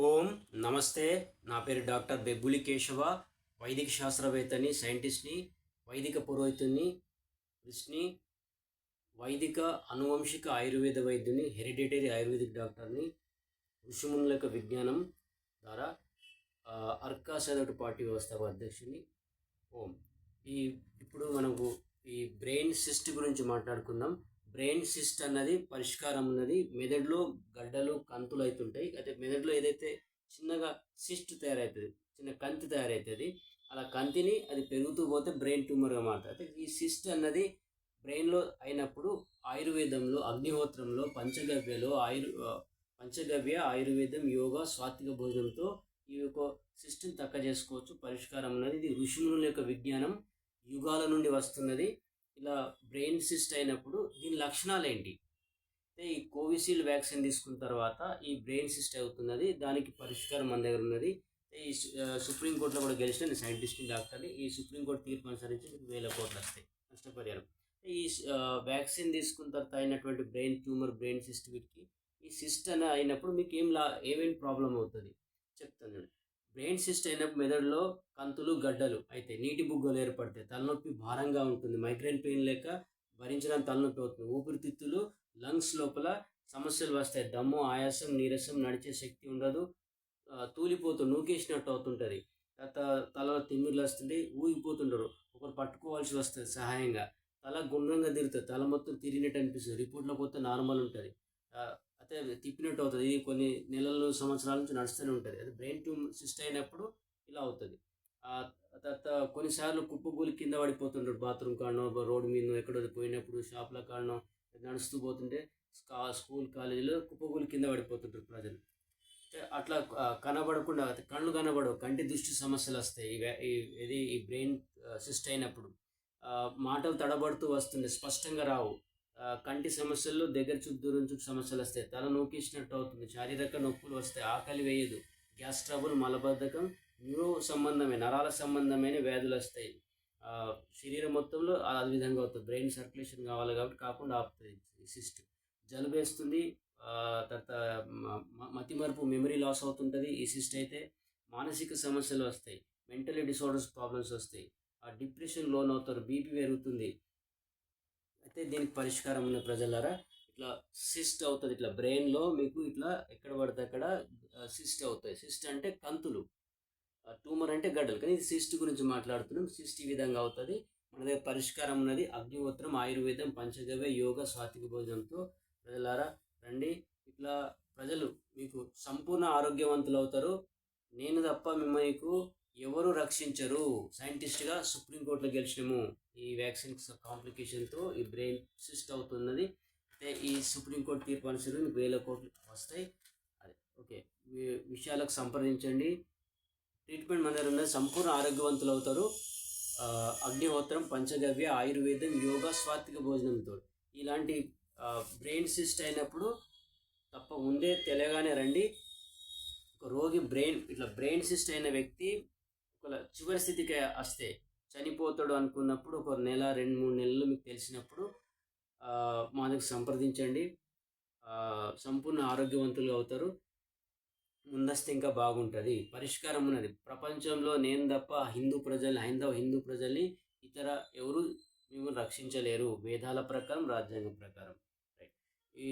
ఓం నమస్తే. నా పేరు డాక్టర్ బెబ్బులి కేశవ వైదిక శాస్త్రవేత్తని సైంటిస్ట్ని వైదిక పురోహితుని కృష్ణి వైదిక అనువంశిక ఆయుర్వేద వైద్యుని హెరిడిటరీ ఆయుర్వేదిక్ డాక్టర్ని ఋషిమునుల యొక్క విజ్ఞానం ద్వారా అర్కాసదటు పార్టీ వ్యవస్థ అధ్యక్షుని. ఓం. ఈ ఇప్పుడు మనకు ఈ బ్రెయిన్ సిస్ట్ గురించి మాట్లాడుకుందాం. బ్రెయిన్ సిస్ట్ అన్నది పరిష్కారం ఉన్నది. మెదడులో గడ్డలు కంతులు అవుతుంటాయి అయితే మెదడులో ఏదైతే చిన్నగా సిస్ట్ తయారవుతుంది చిన్న కంతి తయారవుతుంది అలా కంతిని అది పెరుగుతూ పోతే బ్రెయిన్ ట్యూమర్గా మారుతుంది. అయితే ఈ సిస్ట్ అన్నది బ్రెయిన్లో అయినప్పుడు ఆయుర్వేదంలో అగ్నిహోత్రంలో పంచగవ్యలో ఆయుర్ పంచగవ్య ఆయుర్వేదం యోగా స్వాతిక భోజనంతో ఈ యొక్క సిస్టమ్ తక్క చేసుకోవచ్చు. పరిష్కారం ఉన్నది. ఇది ఋషుల యొక్క విజ్ఞానం. యుగాల నుండి వస్తున్నది. ఇలా బ్రెయిన్ సిస్ట్ అయినప్పుడు దీని లక్షణాలు ఏంటి అంటే ఈ కోవిషీల్డ్ వ్యాక్సిన్ తీసుకున్న తర్వాత ఈ బ్రెయిన్ సిస్ట్ అవుతున్నది దానికి పరిష్కారం మన దగ్గర ఉన్నది. ఈ సుప్రీంకోర్టులో కూడా గెలిచిన నేను సైంటిస్ట్ని డాక్టర్ని. ఈ సుప్రీంకోర్టు తీర్పు అనుసరించి మీకు వేల కోట్లు వస్తాయి నష్టపరిహారం. ఈ వ్యాక్సిన్ తీసుకున్న తర్వాత అయినటువంటి బ్రెయిన్ ట్యూమర్ బ్రెయిన్ సిస్ట్ వీటికి ఈ సిస్ట్ అని అయినప్పుడు మీకు ఏం లా ఏమేమి ప్రాబ్లం అవుతుంది? చెప్తాను బ్రెయిన్ సిస్ట్ అయినప్పుడు మెదడులో కంతులు గడ్డలు అయితే నీటి బుగ్గలు ఏర్పడతాయి తలనొప్పి భారంగా ఉంటుంది. మైగ్రేన్ పెయిన్ లేక భరించడానికి తలనొప్పి అవుతుంది. ఊపిరితిత్తులు లంగ్స్ లోపల సమస్యలు వస్తాయి. దమ్ము ఆయాసం నీరసం నడిచే శక్తి ఉండదు. తూలిపోతూ నూకేసినట్టు అవుతుంటుంది. తర్వాత తలలో తిమ్మిర్లు వస్తుంది ఊగిపోతుంటారు. ఒకరు పట్టుకోవాల్సి వస్తుంది సహాయంగా. తల గుండ్రంగా తిరుగుతుంది. తల మొత్తం తిరిగినట్టు అనిపిస్తుంది. రిపోర్ట్లో పోతే నార్మల్ ఉంటుంది. ఆ, తిప్పినట్టు అవుతుంది ఇది కొన్ని నెలలు సంవత్సరాల నుంచి నడుస్తూనే ఉంటుంది. అది బ్రెయిన్ ట్యూమ్ సిస్ట్ అయినప్పుడు ఇలా అవుతుంది. తర్వాత కొన్నిసార్లు కుప్పగూలి కింద పడిపోతుంటారు బాత్రూమ్ కాడనో రోడ్డు మీద ఎక్కడో పోయినప్పుడు షాప్ల కాడనో నడుస్తూ పోతుంటే స్కూల్ కాలేజీలో కుప్పగూలి కింద పడిపోతుంటారు ప్రజలు. అట్లా కనబడకుండా కళ్ళు కనబడవు. కంటి దృష్టి సమస్యలు వస్తాయి ఈ ఇది ఈ బ్రెయిన్ సిస్ట్ అయినప్పుడు. మాటలు తడబడుతూ వస్తుండే. స్పష్టంగా రావు. కంటి సమస్యలు దగ్గర చూపు దూరం చుట్టూ సమస్యలు వస్తాయి. తల నూకిసినట్టు అవుతుంది. శారీరక నొప్పులు వస్తాయి. ఆకలి వేయదు. గ్యాస్ ట్రబుల్ మలబద్ధకం న్యూరో సంబంధమైన నరాల సంబంధమైన వ్యాధులు వస్తాయి. శరీరం మొత్తంలో అది విధంగా అవుతుంది. బ్రెయిన్ సర్క్యులేషన్ కావాలి కాబట్టి కాకుండా ఆపుతుంది. సిస్ట్ జలుబు వేస్తుంది. తర్వాత మ- మతిమరుపు మెమరీ లాస్ అవుతుంటుంది. ఈ సిస్ట్ అయితే మానసిక సమస్యలు వస్తాయి. మెంటలీ డిసార్డర్స్ ప్రాబ్లమ్స్ వస్తాయి. ఆ డిప్రెషన్ లోన్ అవుతారు. బీపీ పెరుగుతుంది. అయితే దీనికి పరిష్కారం ఉన్న ప్రజలారా ఇట్లా సిస్ట్ అవుతుంది ఇట్లా బ్రెయిన్లో మీకు ఇట్లా ఎక్కడ పడితే అక్కడ సిస్ట్ అవుతాయి. సిస్ట్ అంటే కంతులు. ట్యూమర్ అంటే గడ్డలు. కానీ ఇది సిస్ట్ గురించి మాట్లాడుతున్నాం. సిస్ట్ ఈ విధంగా అవుతుంది. మన దగ్గర పరిష్కారం ఉన్నది అగ్నిహోత్రం ఆయుర్వేదం పంచగవ్య యోగ స్వాతిక భోజనంతో. ప్రజలారా రండి. ఇట్లా ప్రజలు మీకు సంపూర్ణ ఆరోగ్యవంతులు అవుతారు. నేను తప్ప మీకు ఎవరు రక్షించరు? సైంటిస్ట్గా సుప్రీంకోర్టులో గెలిచినాము. ఈ వ్యాక్సిన్ కాంప్లికేషన్తో ఈ బ్రెయిన్ సిస్ట్ అవుతున్నది. అయితే ఈ సుప్రీంకోర్టు తీర్పు అనుసరి మీకు వేల కోట్లు వస్తాయి. అదే ఓకే. విషయాలకు సంప్రదించండి. ట్రీట్మెంట్ మన దగ్గర ఉన్నది. సంపూర్ణ ఆరోగ్యవంతులు అవుతారు. అగ్నిహోత్రం పంచగవ్య ఆయుర్వేదం యోగా స్వాతిక భోజనంతో. ఇలాంటి బ్రెయిన్ సిస్ట్ అయినప్పుడు తప్ప ముందే తెలియగానే రండి. ఒక రోగి బ్రెయిన్ ఇట్లా బ్రెయిన్ సిస్ట్ అయిన వ్యక్తి ఒక చివరి స్థితికి వస్తే చనిపోతాడు అనుకున్నప్పుడు ఒక నెల రెండు మూడు నెలలు మీకు తెలిసినప్పుడు మా దగ్గర సంప్రదించండి. సంపూర్ణ ఆరోగ్యవంతులు అవుతారు. ముందస్తు ఇంకా బాగుంటుంది. పరిష్కారం ఉన్నది. ప్రపంచంలో నేను తప్ప హిందూ ప్రజల్ని హైందవ హిందూ ప్రజల్ని ఇతర ఎవరు మిమ్మల్ని రక్షించలేరు. వేదాల ప్రకారం రాజ్యాంగం ప్రకారం. రైట్ ఈ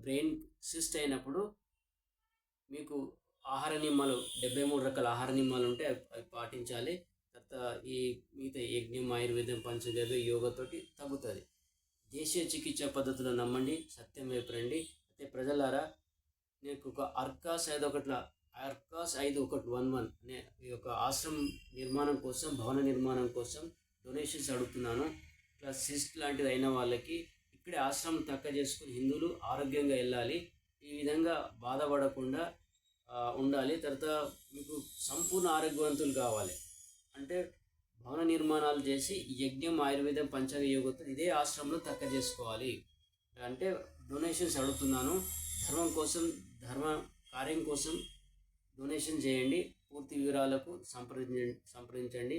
బ్రెయిన్ సిస్ట్ అయినప్పుడు మీకు ఆహార నియమాలు డెబ్బై మూడు రకాల ఆహార నియమాలు ఉంటే అవి పాటించాలి. తర్వాత ఈ మిగతా యజ్ఞం ఆయుర్వేదం పంచగవ్య యోగతోటి తగ్గుతుంది. దేశీయ చికిత్స పద్ధతులు నమ్మండి సత్యం వైపు రండి అయితే ప్రజలారా నేను ఒక అర్కాస్ ఐదు ఒకట్ల అర్కాస్ ఐదు ఒకటి వన్ వన్ అనే ఈ యొక్క ఆశ్రమం నిర్మాణం కోసం భవన నిర్మాణం కోసం డొనేషన్స్ అడుగుతున్నాను. ఇట్లా సిస్ట్ లాంటిది అయిన వాళ్ళకి ఇక్కడే ఆశ్రమం తక్క చేసుకుని హిందువులు ఆరోగ్యంగా వెళ్ళాలి. ఈ విధంగా బాధపడకుండా ఉండాలి. తర్వాత మీకు సంపూర్ణ ఆరోగ్యవంతులు కావాలి. అంటే భవన నిర్మాణాలు చేసి యజ్ఞం ఆయుర్వేదం పంచాంగ యోగతో ఇదే ఆశ్రమంలో తక్క చేసుకోవాలి. అంటే డొనేషన్స్ అడుగుతున్నాను. ధర్మం కోసం ధర్మ కార్యం కోసం డొనేషన్ చేయండి. పూర్తి వివరాలకు సంప్రదించండి. సంప్రదించండి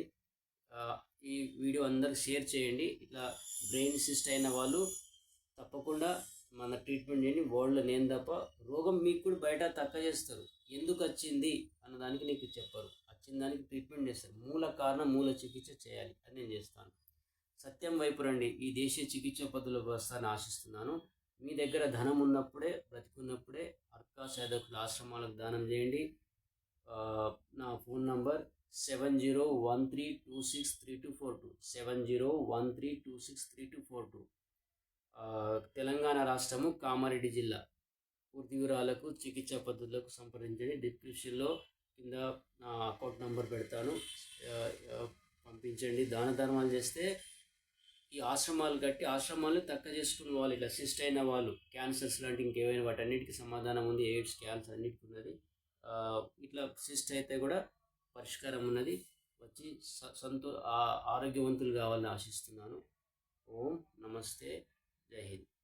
ఈ వీడియో అందరికి షేర్ చేయండి. ఇట్లా బ్రెయిన్ సిస్ట్ అయిన వాళ్ళు తప్పకుండా మన ట్రీట్మెంట్ చేయండి. వరల్డ్లో నేను తప్ప రోగం మీకు కూడా బయట తక్కువ చేస్తారు ఎందుకు వచ్చింది అన్నదానికి నీకు చెప్పరు. వచ్చిన దానికి ట్రీట్మెంట్ చేస్తారు. మూల కారణం మూల చికిత్స చేయాలి అని నేను చేస్తాను. సత్యం వైపు రండి. ఈ దేశీయ చికిత్స పద్ధతుల వస్తాను ఆశిస్తున్నాను. మీ దగ్గర ధనం ఉన్నప్పుడే బ్రతికున్నప్పుడే అర్కా సాధకుల ఆశ్రమాలకు దానం చేయండి. నా phone number seven zero one three two six three two four two. Seven zero one three two six three two four two. Telangana రాష్ట్రము కామారెడ్డి జిల్లా. పూర్తి వివరాలకు చికిత్సా పద్ధతులకు సంప్రదించండి. డిస్క్రిప్షన్లో కింద నా అకౌంట్ నంబర్ పెడతాను. పంపించండి. దాన ధర్మాలు చేస్తే ఈ ఆశ్రమాలు కట్టి ఆశ్రమాలు తక్కువ చేసుకున్న వాళ్ళు ఇట్లా సిస్ట్ అయిన వాళ్ళు క్యాన్సర్స్ లాంటి ఇంకేమైనా వాటన్నిటికి సమాధానం ఉంది. ఎయిడ్స్ క్యాన్సర్ అన్నిటికీ ఉన్నది. ఇట్లా సిస్ట్ అయితే కూడా పరిష్కారం ఉన్నది. వచ్చి సంతో ఆరోగ్యవంతులు కావాలని ఆశిస్తున్నాను. ఓం నమస్తే. జై హింద్.